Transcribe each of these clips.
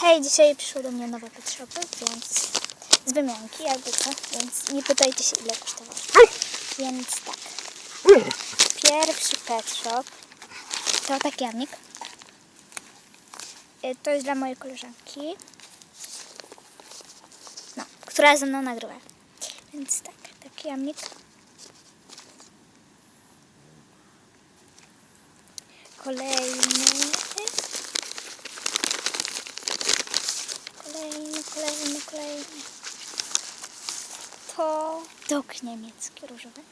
Hej, dzisiaj przyszło do mnie nowe pet shopy, więc z wymianki, jakby co, więc nie pytajcie się ile kosztowało. Więc tak. Pierwszy pet shop to taki jamnik. Y, To jest dla mojej koleżanki. No, która ze mną nagrywa. Więc tak, taki jamnik. Kolejny. Kolejny, kolejny. To dok niemiecki różowy.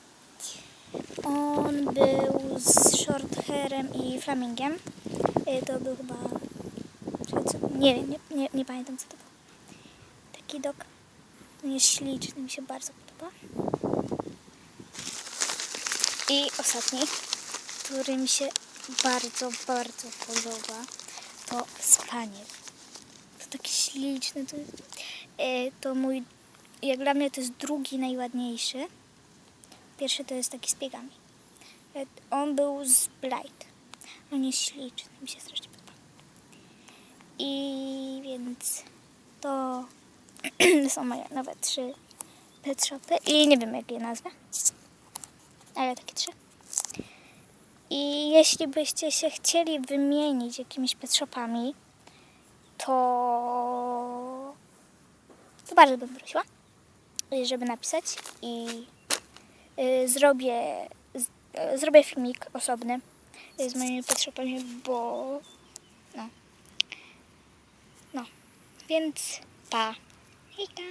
On był z short hairem i flamingiem. Y, To był chyba... Nie wiem, nie, nie, nie pamiętam co to był. Taki dok. On jest śliczny, mi się bardzo podoba. I ostatni, który mi się bardzo, bardzo podoba, to spaniel. To taki śliczny. To, e, to mój, jak dla mnie to jest drugi najładniejszy. Pierwszy to jest taki z piegami. E, On był z Blight. On jest śliczny, mi się strasznie podoba. I więc to są moje nowe trzy pet shopy. I nie wiem jak je nazwę. Ale takie trzy. I jeśli byście się chcieli wymienić jakimiś pet shopami, to, to bardzo bym prosiła, żeby napisać i y, zrobię, y, zrobię filmik osobny y, z moimi pet shopami, bo no, no, więc pa, hejka.